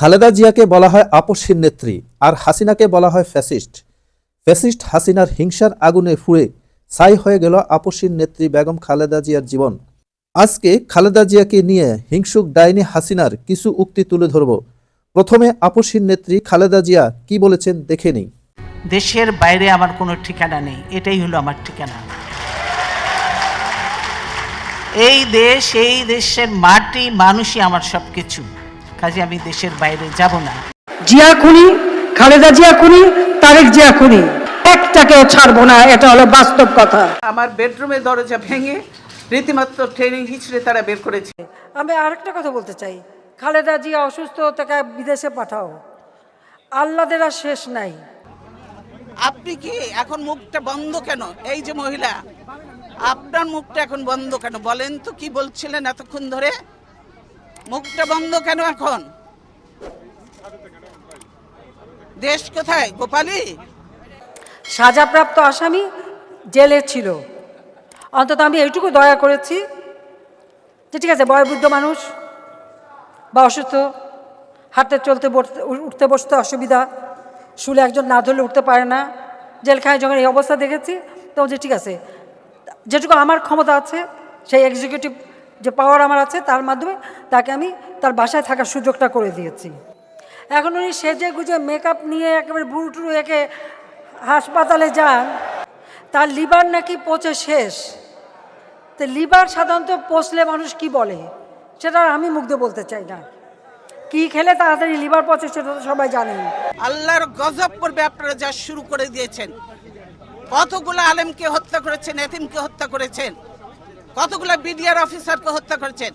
খালেদা জিয়াকে বলা হয় আপসহীন নেত্রী আর হাসিনাকে বলা হয় ফ্যাসিস্ট। ফ্যাসিস্ট হাসিনার হিংসার আগুনে ফুড়ে ছাই হয়ে গেল আপসহীন নেত্রী বেগম খালেদা জিয়ার জীবন। আজকে খালেদা জিয়াকে নিয়ে হিংসুক ডাইনি হাসিনার কিছু উক্তি তুলে ধরব। প্রথমে আপসহীন নেত্রী খালেদা জিয়া কি বলেছেন দেখে নিই। দেশের বাইরে আমার কোনো ঠিকানা নেই, এটাই হলো আমার ঠিকানা। এই দেশ, এই দেশের মাটি, মানুষই আমার সব কিছু কাজে আমি দেশের বাইরে যাব না। জিয়া খুনি খালেদা জিয়া খুনি তারেক জিয়া খুনি একটাকেও ছাড়বো না এটা হলো বাস্তব কথা। আমার বেডরুমের দরজা ভেঙে রীতিমাত্র ট্রেনিং হিচড়ে তারা বের করেছে। আমি আরেকটা কথা বলতে চাই। খালেদা জিয়া অসুস্থ তাকে বিদেশে পাঠাও। আল্লাদের আর শেষ নাই। আপনি কি এখন মুখটা বন্ধ কেন? এই যে মহিলা আপনার মুখটা এখন বন্ধ কেন? বলেন তো কি বলছিলেন এতক্ষণ ধরে? মুখটা বন্ধ কেন এখন? দেশ কোথায়? গোপালী? সাজাপ্রাপ্ত আসামি জেলে ছিল। অন্তত আমি এইটুকু দয়া করেছি যে ঠিক আছে, বয়োবৃদ্ধ মানুষ বা অসুস্থ, হাঁটতে চলতে উঠতে বসতে অসুবিধা, শুলে একজন না ধরলে উঠতে পারে না, জেলখানায় যখন এই অবস্থা দেখেছি তো যে ঠিক আছে, যেটুকু আমার ক্ষমতা আছে, সেই এক্সিকিউটিভ যে পাওয়ার আমার আছে, তার মাধ্যমে তাকে আমি তার বাসায় থাকার সুযোগটা করে দিয়েছি। এখন উনি সেজে গুজে মেকআপ নিয়ে একেবারে বুড়ো টুরু একে হাসপাতালে যান, তার লিভার নাকি পচে শেষ। তো লিভার সাধারণত পচলে মানুষ কি বলে, সেটা আমি মুগ্ধ বলতে চাই না। কি খেলে তাড়াতাড়ি লিভার পচে, সেটা তো সবাই জানেন আল্লাহর গজব করবে আপনারা যা শুরু করে দিয়েছেন। কতগুলো আলেমকে হত্যা করেছেন, এতিমকে হত্যা করেছেন। কতগুলো বিডিআর অফিসারকে হত্যা করেছেন?